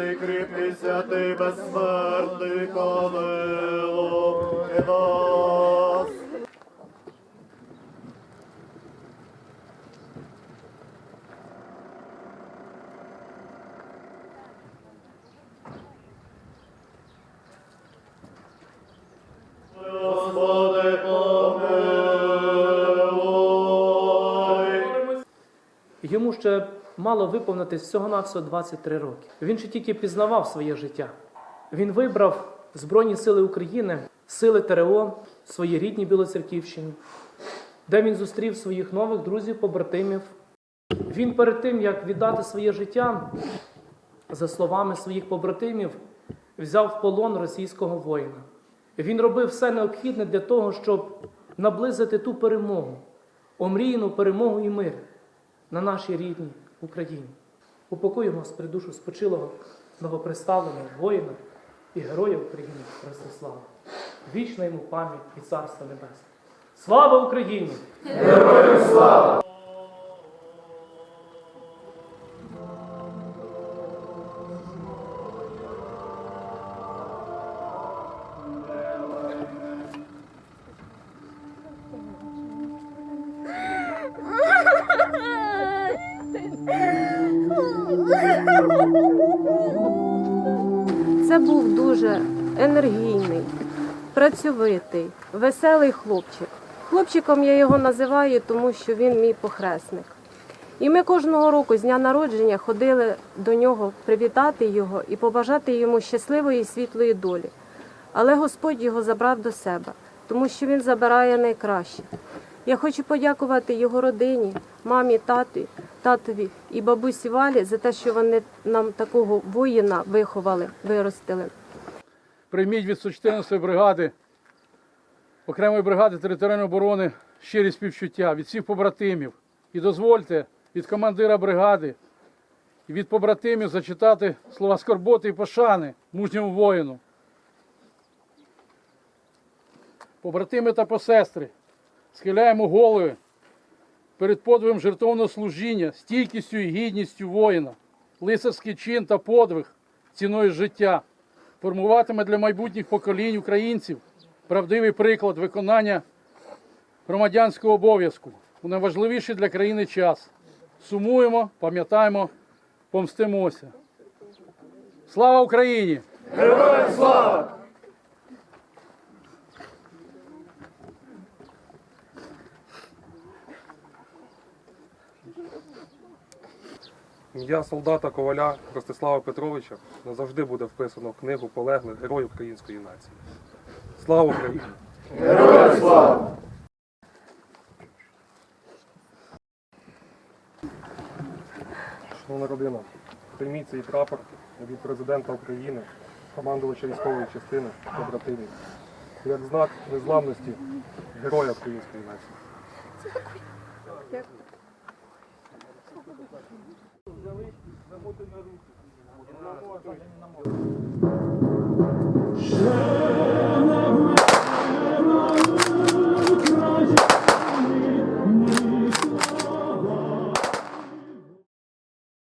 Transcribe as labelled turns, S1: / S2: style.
S1: сильний, кріпкий, святий, безсмертний, помилуй нас.
S2: Йому ще мало виповнитись всього-навсього 23 роки. Він ще тільки пізнавав своє життя. Він вибрав Збройні Сили України, сили ТРО, свої рідні Білоцерківщині, де він зустрів своїх нових друзів-побратимів. Він перед тим, як віддати своє життя, за словами своїх побратимів, взяв в полон російського воїна. Він робив все необхідне для того, щоб наблизити ту перемогу, омріяну перемогу і мир на нашій рідній Україні. Упокоїмо Господи душу спочилого новоприставленого воїна і героя України Христослава. Вічна йому пам'ять і царство небесне. Слава Україні!
S3: Це був дуже енергійний, працьовитий, веселий хлопчик. Хлопчиком я його називаю, тому що він мій похресник. І ми кожного року з дня народження ходили до нього привітати його і побажати йому щасливої і світлої долі. Але Господь його забрав до себе, тому що він забирає найкраще. Я хочу подякувати його родині, мамі, таті, татові і бабусі Валі за те, що вони нам такого воїна виховали, виростили.
S4: прийміть від 114-ї бригади, окремої бригади територіальної оборони щирі співчуття від всіх побратимів. І дозвольте від командира бригади і від побратимів зачитати слова скорботи і пошани мужньому воїну. Побратими та посестри, схиляємо голови перед подвигом жертовного служіння, стійкістю і гідністю воїна, лицарський чин та подвиг ціною життя формуватиме для майбутніх поколінь українців правдивий приклад виконання громадянського обов'язку у найважливіший для країни час. Сумуємо, пам'ятаємо, помстимося. Слава Україні!
S1: Героям слава!
S5: Ім'я солдата Коваля Ростислава Петровича назавжди буде вписано в книгу полеглих героїв української нації. Слава Україні!
S1: Героям слава!
S5: Шановна родина, прийміть цей прапор від президента України, командувача військової частини, побратимів, як знак незламності героя української нації.
S1: Ще